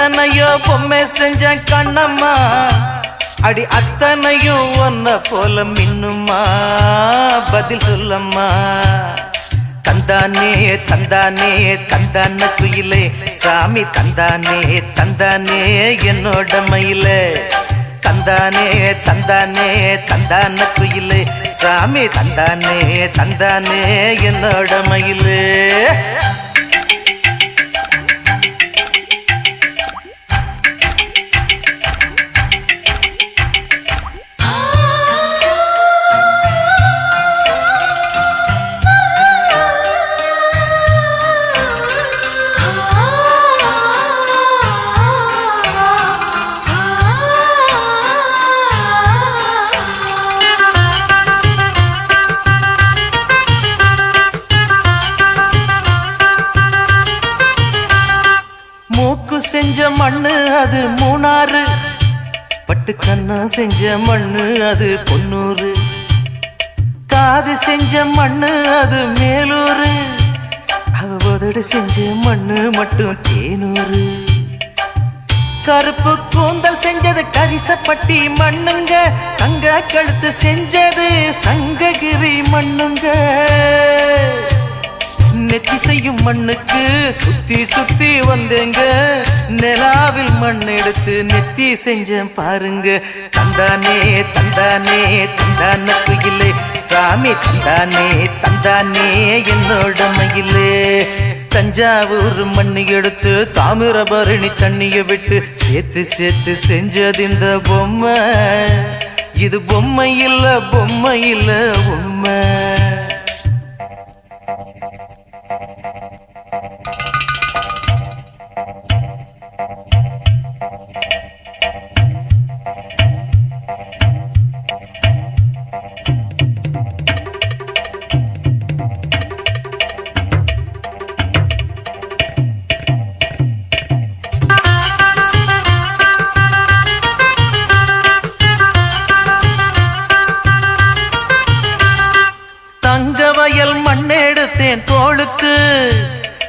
அத்தனையோ பொம்மை செஞ்ச கண்ணம்மா. அடி அத்தனையும் ஒன்ன போல மின்னுமா பதில் சொல்லம்மா. தந்தானே தந்தானே தந்தான குயிலே. சாமி தந்தானே தந்தானே என்னோட மயில. தந்தானே தந்தானே தந்தான குயிலே. சாமி தந்தானே தந்தானே என்னோட மயிலே. செஞ்ச மண்ணு அது மூணாறு. பட்டு கண்ணா செஞ்ச மண்ணு அது பொன்னூறு. காது செஞ்ச மண்ணு அது மேலூரு அவதடு செஞ்ச மண்ணு மட்டும் தேனூரு கருப்பு கூந்தல் செஞ்சது கரிசப்பட்டி மண்ணுங்க. தங்க கழுத்து செஞ்சது சங்ககிரி மண்ணுங்க. நெத்தி செய்யும் மண்ணுக்கு? சுத்தி சுத்தி வந்தேங்க. நிலாவில் மண் எடுத்து நெத்தி செஞ்சேன் பாருங்க. தந்தானே தந்தானே தந்தான குயிலே சாமி தந்தானே தந்தானே என்னோட மயிலே. தஞ்சாவூர் மண்ணு எடுத்து தாமிரபரணி தண்ணியை விட்டு சேர்த்து சேர்த்து செஞ்சது இந்த பொம்மை. இது பொம்மை இல்ல பொம்மை இல்ல உண்மை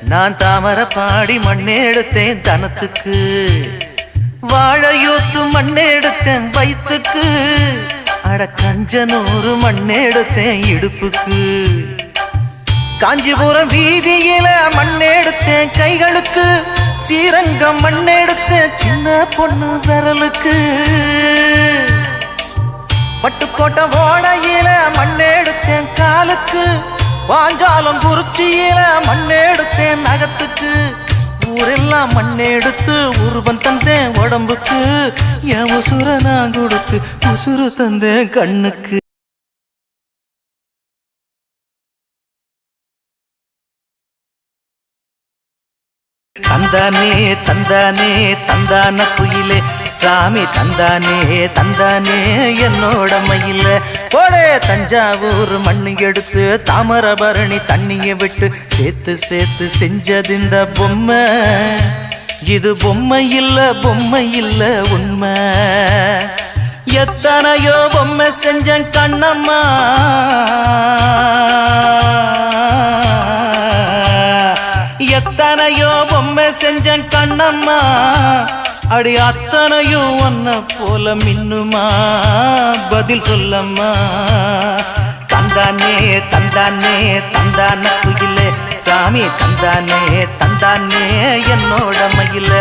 நான் தாமர பாடி மண்ணெடுத்தேன் தனத்துக்கு. வாழையூத்து மண்ணெடுத்தேன் வயிற்றுக்கு அட கஞ்சனூறு மண்ணெடுத்தேன் இடுப்புக்கு. காஞ்சிபுரம் வீதியில மண்ணெடுத்தேன் கைகளுக்கு. ஸ்ரீரங்கம் மண்ணெடுத்தேன் சின்ன பொண்ணு விரலுக்கு. பட்டுக்கோட்டை ஓடையில மண்ணெடுத்தேன் காலுக்கு. வாஞ்சாலம் குறிச்சியில மண்ணெடு ஊரெல்லாம் மண்ணெடுத்து உருவம் தந்தேன் உடம்புக்கு. என் உசுர நான் கொடுத்து உசுறு தந்தேன் கண்ணுக்கு. தந்தானே தந்தானே தந்தான குயிலே. சாமி தந்தானே தந்தானே என்னோட மயில. போடே தஞ்சாவூர் மண்ணு எடுத்து தாமரபரணி தண்ணியை விட்டு சேர்த்து சேர்த்து செஞ்சது இந்த பொம்மை. இது பொம்மை இல்ல பொம்மை இல்ல உண்மை. எத்தனையோ பொம்மை செஞ்ச கண்ணம்மா. எத்தனையோ பொம்மை செஞ்ச கண்ணம்மா. அடி அத்தனையும் ஒன்ன போல மின்னுமா? பதில் சொல்லம்மா. தந்தானே தந்தானே தந்தான குயிலே. சாமி தந்தானே தந்தானே என்னோட மயில.